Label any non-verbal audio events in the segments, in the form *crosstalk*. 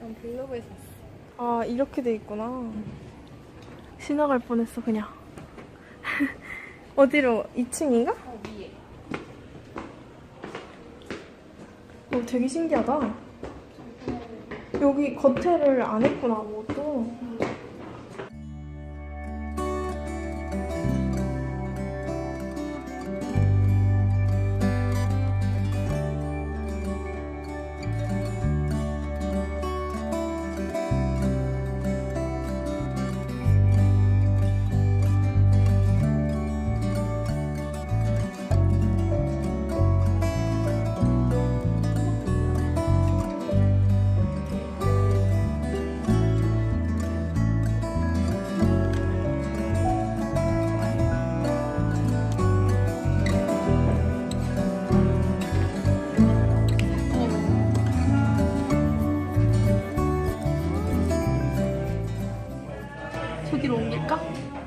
글로브에서 아 이렇게 돼 있구나. 지나갈 뻔했어 그냥. *laughs* 어디로? 2층인가? 어, 위에. 어, 되게 신기하다. 여기 겉에를 안 했구나 뭐 또. 저기로 옮길까?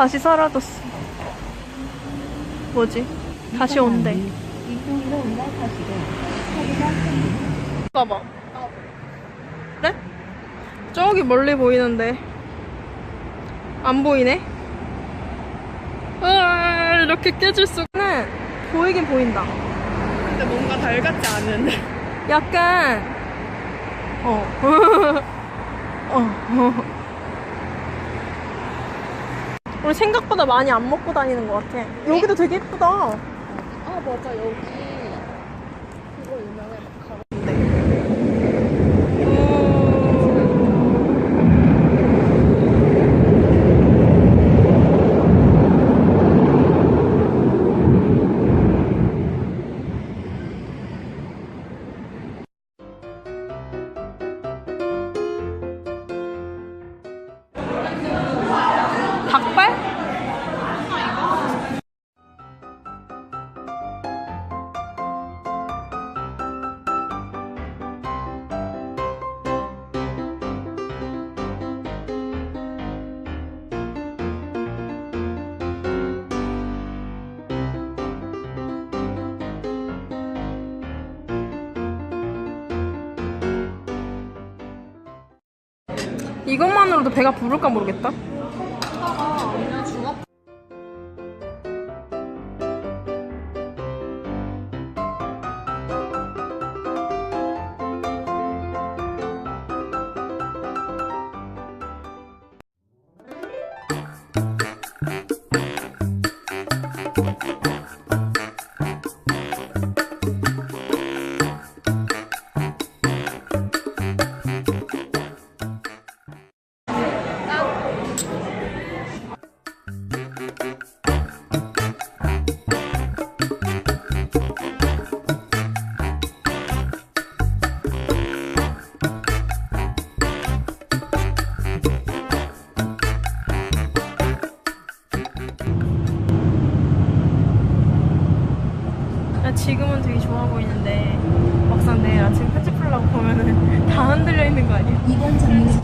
다시 사라졌어. 뭐지? 다시 온대. 봐봐. 그래? 저기 멀리 보이는데. 안 보이네? 으아, 이렇게 깨질 수는 보이긴 보인다. 근데 뭔가 달 같지 않은. 약간, 어. *laughs* 어. 어. 우리 생각보다 많이 안 먹고 다니는 것 같아. 여기도 되게 예쁘다. 아, 맞아. 여기. 이것만으로도 배가 부를까 모르겠다. 지금은 되게 좋아 보이는데 막상 내일 아침 편집하려고 보면은 *laughs* 다 흔들려 있는 거 아니야? 이번 정류